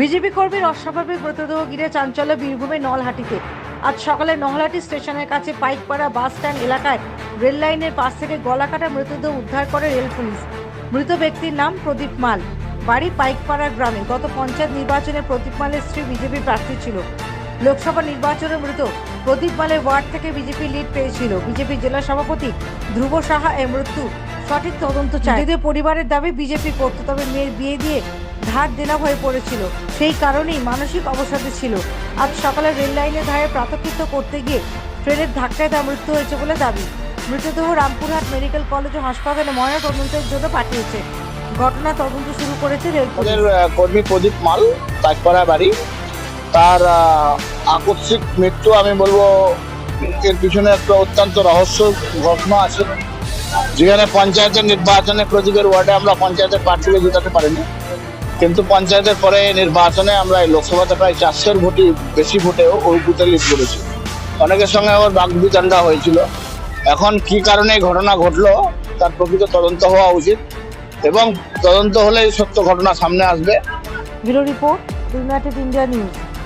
BJP কর্মীর অস্বাভাবিক মৃতদেহ ঘিরে চাঞ্চল্য বীরভূমের নলহাটিতে। আজ সকালে নহলাটি স্টেশনের কাছে পাইকপাড়া বাস স্ট্যান্ড এলাকায় রেল লাইনের পাশ থেকে গলাকাটা মৃতদেহ উদ্ধার করে রেল পুলিশ। মৃত ব্যক্তির নাম প্রদীপ মাল। বাড়ি পাইকপাড়া গ্রামে গত পঞ্চায়েত নির্বাচনে প্রদীপ মালের স্ত্রী বিজেপি প্রার্থী ছিল। লোকসভা নির্বাচনে মৃত প্রদীপ মালের ওয়ার্ড থেকে বিজেপি লিড পেয়েছিল। বিজেপি জেলা সভাপতি ধ্রুব সাহা এর মৃত্যু সঠিক তদন্ত চায়। পরিবারের দাবি বিজেপি করত তবে মেয়ের বিয়ে দিয়ে ধার দেনা হয়ে পড়েছিল। সেই কারণেই মানসিক অবসাদে ছিল। আজ সকালে রেল লাইনের ধারে প্রাতকৃত্য করতে গিয়ে ট্রেনের ধাক্কায় তার মৃত্যু হয়েছে বলে দাবি। মৃতদেহ রামপুরহাট মেডিকেল কলেজ ও হাসপাতালে ময়না তদন্তের জন্য পাঠিয়েছে। ঘটনা তদন্ত শুরু করেছে রেল কর্মী প্রদীপ মাল, তাজপাড়া বাড়ি। তার আকস্মিক মৃত্যু, আমি বলব, এর পিছনে একটা অত্যন্ত রহস্য ঘটনা আছে। যেখানে পঞ্চায়েতের নির্বাচনে প্রদীপের ওয়ার্ডে আমরা পঞ্চায়েতের প্রার্থীকে জেতাতে পারিনি। কিন্তু পঞ্চায়েতের পরে নির্বাচনে আমরা লোকসভাতে প্রায় চারশোর ভোটই বেশি ভোটেও ওই বুথে লিড করেছি অনেকের সঙ্গে আমার বাগবিতণ্ডা হয়েছিল। এখন কি কারণে ঘটনা ঘটলো, তার প্রকৃত তদন্ত হওয়া উচিত এবং তদন্ত হলে সত্য ঘটনা সামনে আসবে। Bureau report, United India News.